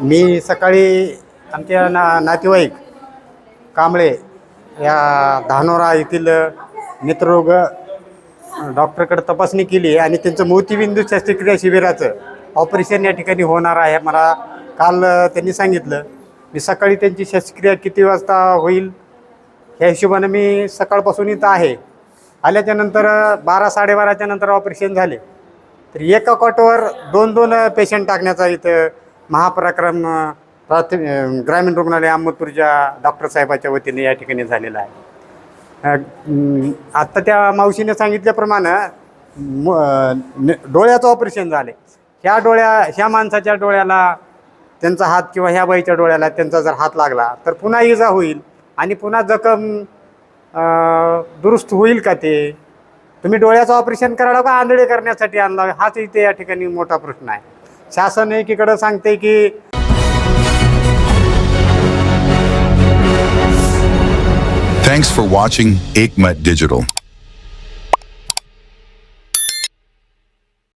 मी सकाळी आमच्या ना नातेवाईक कांबळे या धानोरा येथील नेत्ररोग डॉक्टरकडे तपासणी केली आणि त्यांचं मोतीबिंदू शस्त्रक्रिया शिबिराचं ऑपरेशन या ठिकाणी होणार आहे. मला काल त्यांनी सांगितलं. मी सकाळी त्यांची शस्त्रक्रिया किती वाजता होईल? ह्या हिशोबानं मी सकाळपासून इथं आहे. आल्याच्यानंतर बारा साडेबाराच्या नंतर ऑपरेशन झाले. तर एका कॉटवर दोन दोन पेशंट टाकण्याचा इथं महापराक्रम प्राथमिक ग्रामीण रुग्णालय अहमदपूरच्या डॉक्टर साहेबाच्या वतीने या ठिकाणी झालेला आहे. आत्ता त्या मावशीने सांगितल्याप्रमाणे म, न- डोळ्याचं ऑपरेशन झाले. ह्या डोळ्या ह्या माणसाच्या डोळ्याला त्यांचा हात किंवा ह्या बाईच्या डोळ्याला त्यांचा जर हात लागला तर पुन्हा इजा होईल आणि पुन्हा जखम दुरुस्त होईल का ते? तुम्ही डोळ्याचं ऑपरेशन करायला का आंधळे करण्यासाठी आणला? हाच इथे या ठिकाणी मोठा प्रश्न आहे. शासन एकीकडं सांगते की Thanks वॉचिंग एक Aikmat डिजिटल